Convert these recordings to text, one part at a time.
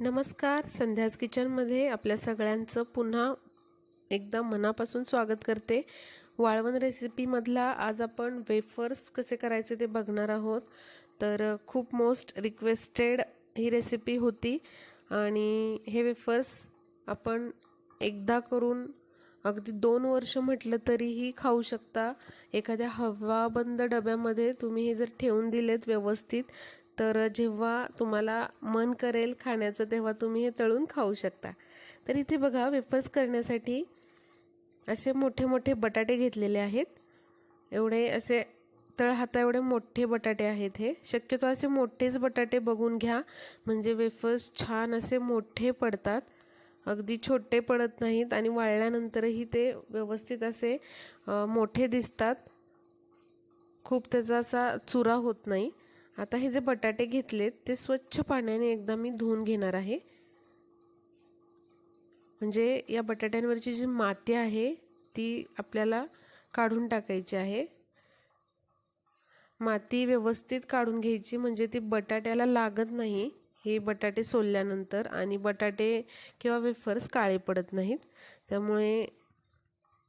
नमस्कार संध्याज किचनमध्ये आपल्या सगळ्यांचं पुन्हा एकदा मनापासून स्वागत करते. वाळवण रेसिपीमधला आज आपण वेफर्स कसे करायचे ते बघणार आहोत. तर खूप मोस्ट रिक्वेस्टेड ही रेसिपी होती आणि हे वेफर्स आपण एकदा करून अगदी दोन वर्ष म्हटलं तरीही खाऊ शकता. एखाद्या हवाबंद डब्यामध्ये तुम्ही हे जर ठेवून दिलेत व्यवस्थित तर जेव्हा तुम्हाला मन करेल खाण्याचं तेव्हा तुम्ही हे तळून खाऊ शकता. तर इथे बघा वेफर्स करण्यासाठी असे मोठे मोठे बटाटे घेतलेले आहेत. एवढे असे तळ हाता एवढे मोठे बटाटे आहेत हे. शक्यतो असे मोठेच बटाटे बघून घ्या. म्हणजे वेफर्स छान असे मोठे पडतात. अगदी छोटे पडत नाहीत आणि वाळल्यानंतरही ते व्यवस्थित असे मोठे दिसतात. खूप त्याचा असा चुरा होत नाही. आता हे जे बटाटे घेतलेत ते स्वच्छ पाण्याने एकदा मी धुवून घेणार आहे. म्हणजे या बटाट्यांवरची जी माती आहे ती आपल्याला काढून टाकायची आहे. माती व्यवस्थित काढून घ्यायची म्हणजे ती बटाट्याला लागत नाही. हे बटाटे सोलल्यानंतर आणि बटाटे किंवा वेफर्स काळे पडत नाहीत. त्यामुळे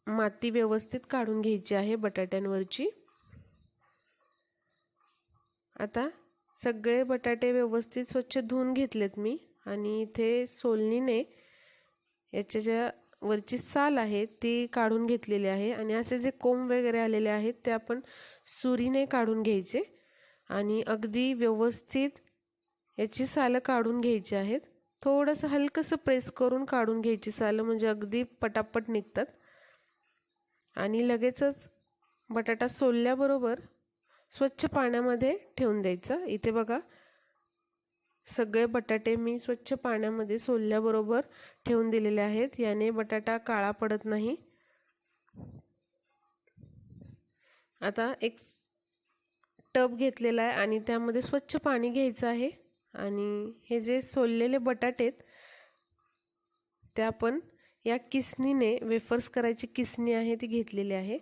माती व्यवस्थित काढून घ्यायची आहे बटाट्यांवरची. आता सगळे बटाटे व्यवस्थित स्वच्छ धुवून घेतलेत मी. आणि इथे सोलनीने याच्या ज्या वरची साल आहे ती काढून घेतलेली आहे. आणि असे जे कोंब वगैरे आलेले आहेत ते आपण सुरीने काढून घ्यायचे. आणि अगदी व्यवस्थित याची सालं काढून घ्यायची आहेत. थोडंसं हलकंसं प्रेस करून काढून घ्यायची सालं म्हणजे अगदी पटापट निघतात. आणि लगेचच बटाटा सोलल्याबरोबर स्वच्छ पाण्यामध्ये ठेवून द्यायचं. इथे बघा सगळे बटाटे मी स्वच्छ पाण्यामध्ये सोलल्याबरोबर ठेवून दिलेले आहेत. याने बटाटा काळा पडत नाही. आता एक टब घेतलेला आहे आणि त्यामध्ये स्वच्छ पाणी घ्यायचं आहे. आणि हे जे सोललेले बटाटे ते आपण या किसनीने वेफर्स करायची किसनी आहे ती घेतलेली आहे.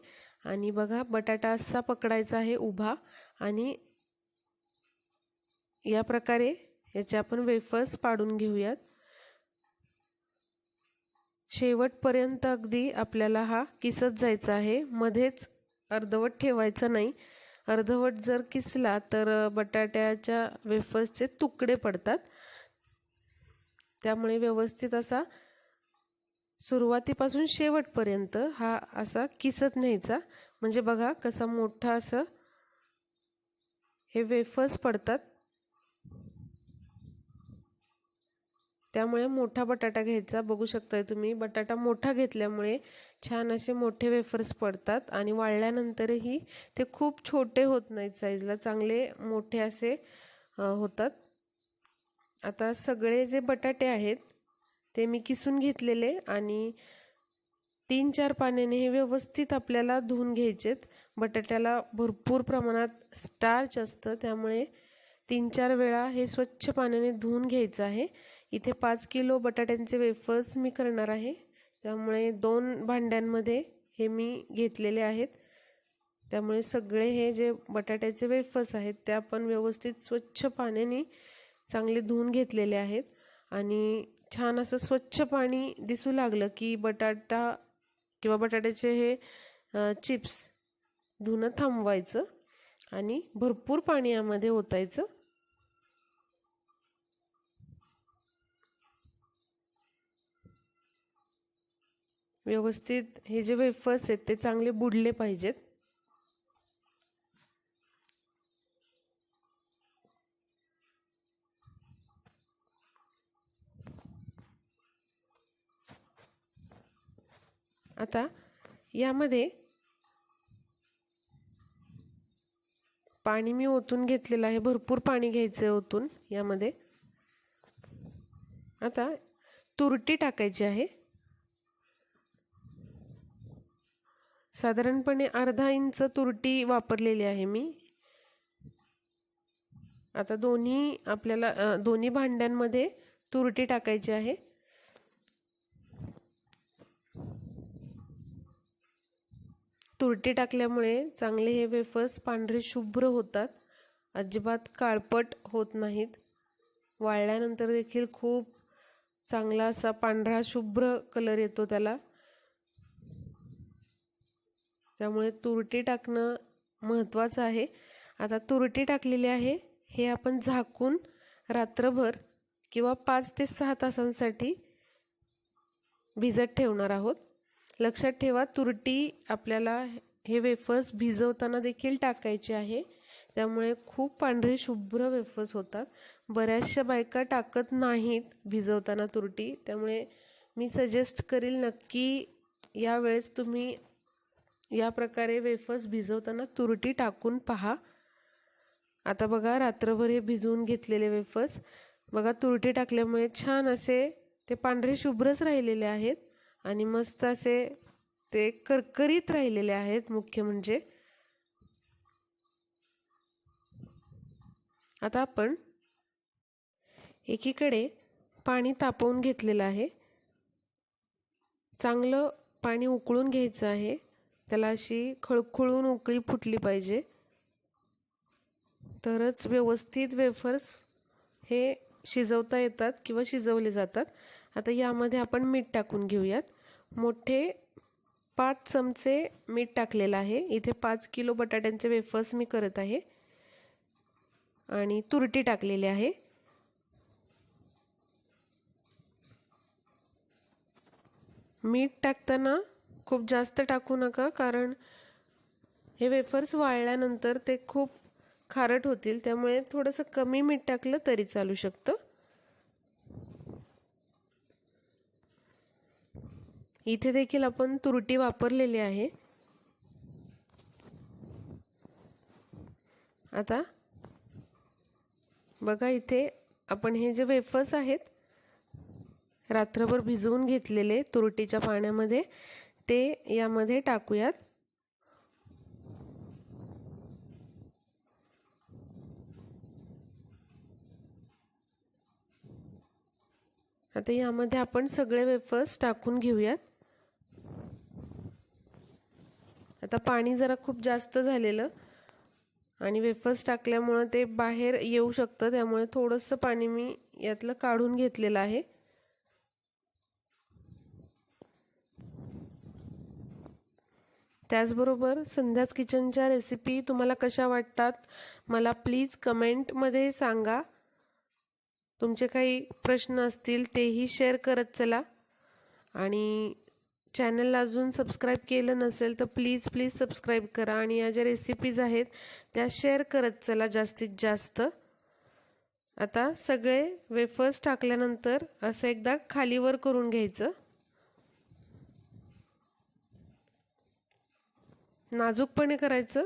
आणि बघा बटाटा असा पकडायचा आहे उभा आणि या प्रकारे याचे आपण वेफर्स पाडून घेऊयात. शेवटपर्यंत अगदी आपल्याला हा किसत जायचा आहे. मध्येच अर्धवट ठेवायचं नाही. अर्धवट जर किसला तर बटाट्याच्या वेफर्सचे तुकडे पडतात. त्यामुळे व्यवस्थित असा सुरुवातीपासून शेवटपर्यंत हा असा किसत न्यायचा. म्हणजे बघा कसा मोठा असं हे वेफर्स पडतात. त्यामुळे मोठा बटाटा घ्यायचा. बघू शकताय तुम्ही बटाटा मोठा घेतल्यामुळे छान असे मोठे वेफर्स पडतात आणि वाळल्यानंतरही ते खूप छोटे होत नाहीत साईजला चांगले मोठे असे होतात. आता सगळे जे बटाटे आहेत ते मी किसून घेतलेले आणि तीन चार पाण्याने हे व्यवस्थित आपल्याला धुवून घ्यायचेत. बटाट्याला भरपूर प्रमाणात स्टार्च असतं त्यामुळे तीन चार वेळा हे स्वच्छ पाण्याने धुवून घ्यायचं आहे. इथे पाच किलो बटाट्यांचे वेफर्स मी करणार आहे. त्यामुळे दोन भांड्यांमध्ये हे मी घेतलेले आहेत. त्यामुळे सगळे हे जे बटाट्याचे वेफर्स आहेत ते आपण व्यवस्थित स्वच्छ पाण्याने चांगले धुवून घेतलेले आहेत. आणि छान असं स्वच्छ पाणी दिसू लागलं की बटाटा किंवा बटाट्याचे हे चिप्स धुणं थांबवायचं आणि भरपूर पाणी यामध्ये ओतायचं. व्यवस्थित हे जे वेफर्स आहेत ते चांगले बुडले पाहिजेत. आता यामध्ये पाणी मी ओतून घेतलेलं आहे. भरपूर पाणी घ्यायचं आहे ओतून यामध्ये. आता तुरटी टाकायची आहे. साधारणपणे अर्धा इंच तुरटी वापरलेली आहे मी. आता दोन्ही आपल्याला दोन्ही भांड्यांमध्ये तुरटी टाकायची आहे. तुरटी टाकल्यामुळे चांगले हे वेफर्स पांढरे शुभ्र होतात. अजिबात काळपट होत नाहीत. वाळल्यानंतर देखील खूप चांगला असा पांढरा शुभ्र कलर येतो त्याला. त्यामुळे तुरटी टाकणं महत्त्वाचं आहे. आता तुरटी टाकलेली आहे हे आपण झाकून रात्रभर किंवा पाच ते सहा तासांसाठी भिजत ठेवणार आहोत. लक्षात ठेवा तुरटी आपल्याला हे वेफर्स भिजवताना देखील टाकायचे आहे. त्यामुळे खूप पांढरे शुभ्र वेफर्स होतात. बऱ्याचशा बायका टाकत नाहीत भिजवताना तुरटी. त्यामुळे मी सजेस्ट करील नक्की यावेळेस तुम्ही या प्रकारे वेफर्स भिजवताना तुरटी टाकून पहा. आता बघा रात्रभर हे भिजवून घेतलेले वेफर्स बघा तुरटी टाकल्यामुळे छान असे ते पांढरे शुभ्रच राहिलेले आहेत. आणि मस्त असे ते करकरीत राहिलेले आहेत. मुख्य म्हणजे आता आपण एकीकडे पाणी तापवून घेतलेलं आहे. चांगलं पाणी उकळून घ्यायचं आहे. त्याला अशी खळखळून उकळी फुटली पाहिजे. तरच व्यवस्थित वेफर्स हे शिजवता येतात किंवा शिजवले जातात. आता यामध्ये आपण मीठ टाकून घेऊयात. मोठे पाच चमचे मीठ टाकलेलं आहे. इथे पाच किलो बटाट्यांचे वेफर्स मी करत आहे. आणि तुरटी टाकलेली आहे. मीठ टाकताना खूप जास्त टाकू नका कारण हे वेफर्स वाळल्यानंतर ते खूप खारट होतील. त्यामुळे थोडंसं कमी मीठ टाकलं तरी चालू शकतं. इथे देखील आपण तुरटी वापरलेली आहे. आता बघा इथे आपण हे जे वेफर्स आहेत रात्रभर भिजवून घेतलेले तुरटीच्या पाण्यामध्ये ते यामध्ये टाकूयात. आता यामध्ये आपण सगळे वेफर्स टाकून घेऊयात. आता पाणी जरा खूप जास्त झालेलं आणि वेफर्स टाकल्यामुळं ते बाहेर येऊ शकतं त्यामुळे थोडंसं पाणी मी यातलं काढून घेतलेलं आहे. त्याचबरोबर संध्याच किचनच्या रेसिपी तुम्हाला कशा वाटतात मला प्लीज कमेंटमध्ये सांगा. तुमचे काही प्रश्न असतील तेही शेअर करत चला. आणि चॅनलला अजून सबस्क्राईब केलं नसेल तर प्लीज प्लीज सबस्क्राईब करा. आणि या ज्या रेसिपीज आहेत त्या शेअर करत चला जास्तीत जास्त. आता सगळे वेफर्स टाकल्यानंतर असं एकदा खालीवर करून घ्यायचं. नाजूकपणे करायचं.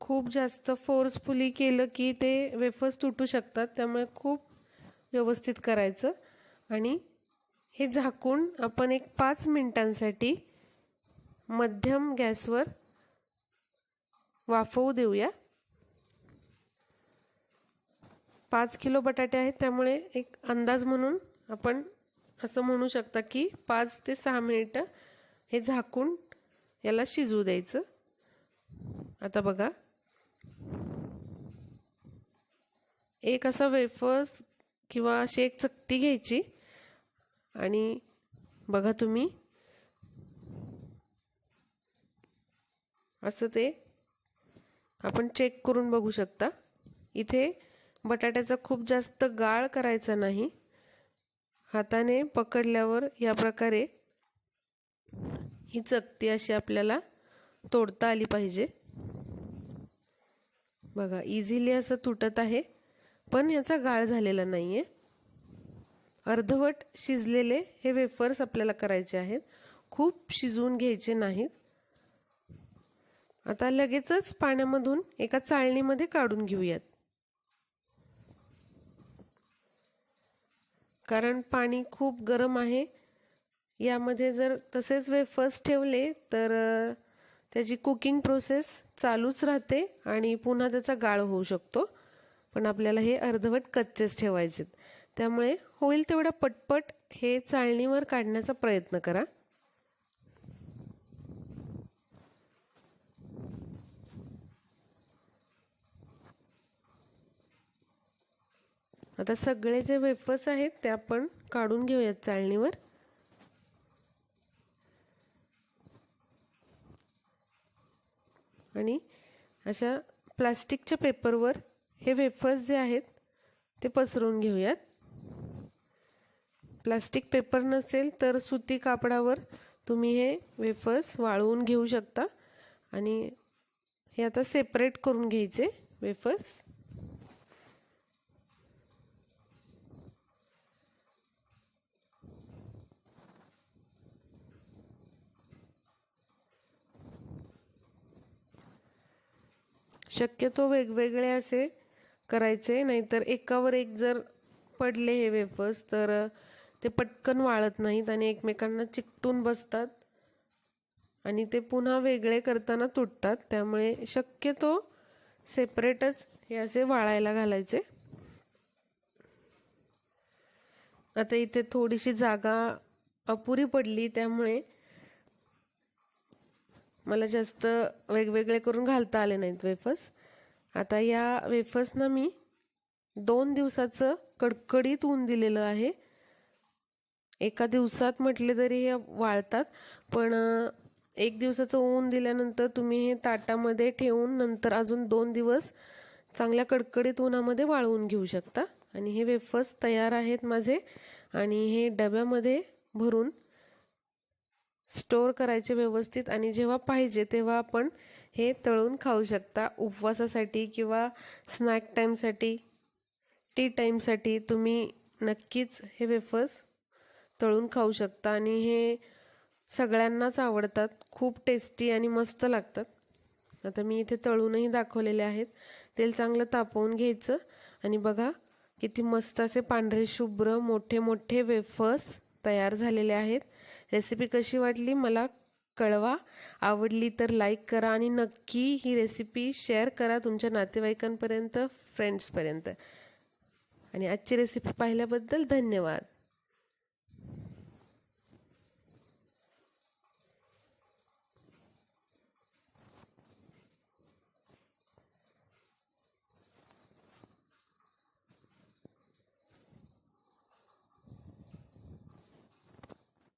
खूप जास्त फोर्सफुली केलं की ते वेफर्स तुटू शकतात त्यामुळे खूप व्यवस्थित करायचं. आणि हे झाकून आपण एक पाच मिनिटांसाठी मध्यम गॅसवर वाफवू देऊया. पाच किलो बटाटे आहेत त्यामुळे एक अंदाज म्हणून आपण असं म्हणू शकता की पाच ते सहा मिनिटं हे झाकून याला शिजवू द्यायचं. आता बघा. एक असा वेफर्स किंवा अशी एक चकती घ्यायची. आणि बघा तुम्ही. असं ते आपण चेक करून बघू शकता. इथे बटाट्याचा खूप जास्त गाळ करायचा नाही. हाताने पकडल्यावर या प्रकारे ही चकती अशी आपल्याला तोडता आली पाहिजे. बघा इझिली असं तुटत आहे पण याचा गाळ झालेला नाही आहे अर्धवट शिजलेले हे वेफर्स आपल्याला करायचे आहेत. खूप शिजवून घ्यायचे नाहीत. आता लगेचच पाण्यामधून एका चाळणीमध्ये काढून घेऊयात. कारण पाणी खूप गरम आहे. यामध्ये जर तसेच वेफर्स ठेवले तर त्याची कुकिंग प्रोसेस चालूच राहते आणि पुन्हा त्याचा गाळ होऊ शकतो. पण आपल्याला हे अर्धवट कच्चेच ठेवायचे त्यामुळे होईल तेवढं पटपट हे चाळणीवर काढण्याचा प्रयत्न करा. आता सगळे जे वेफर्स आहेत ते आपण काढून घेऊयात चाळणीवर. आणि अशा प्लास्टिकच्या पेपरवर हे वेफर्स जे आहेत ते पसरून घेऊयात. प्लास्टिक पेपर नसेल तर सुती कापडावर तुम्ही हे वेफर्स वाळवून घेऊ शकता. आणि हे आता सेपरेट करून घ्यायचे वेफर्स. शक्यतो वेगवेगळे असे करायचे नाहीतर एकावर एक जर पडले हे वेफर्स तर ते पटकन वाळत नाहीत आणि एकमेकांना चिकटून बसतात. आणि ते पुन्हा वेगळे करताना तुटतात. त्यामुळे शक्यतो सेपरेटच हे असे वाळायला घालायचे. आता इथे थोडीशी जागा अपुरी पडली त्यामुळे मला जास्त वेगवेगळे करून घालता आले नाहीत वेफर्स. आता या वेफर्सना मी दोन दिवसाचं कडकडीत ऊन दिलेलं आहे. एका दिवसात म्हटले तरी हे वाळतात पण एक दिवसाचं ऊन दिल्यानंतर तुम्ही हे ताटामध्ये ठेवून नंतर अजून दोन दिवस चांगल्या कडकडीत उन्हामध्ये वाळवून घेऊ शकता. आणि हे वेफर्स तयार आहेत माझे आणि हे डब्यामध्ये भरून स्टोअर करायचे व्यवस्थित आणि जेव्हा पाहिजे तेव्हा आपण हे तळून खाऊ शकता. उपवासासाठी किंवा स्नॅक टाईमसाठी टी टाईमसाठी तुम्ही नक्कीच हे वेफर्स तळून खाऊ शकता आणि हे सगळ्यांनाच आवडतात. खूप टेस्टी आणि मस्त लागतात. आता मी इथे तळूनही दाखवलेले आहेत. तेल चांगलं तापवून घ्यायचं. आणि बघा किती मस्त असे पांढरे शुभ्र मोठे मोठे वेफर्स तयार झालेले आहेत. रेसिपी कशी वाटली मला कळवा. आवडली तर लाईक करा आणि नक्की ही रेसिपी शेअर करा तुमच्या नातेवाईकांपर्यंत फ्रेंड्सपर्यंत आणि आजची रेसिपी पाहिल्याबद्दल धन्यवाद.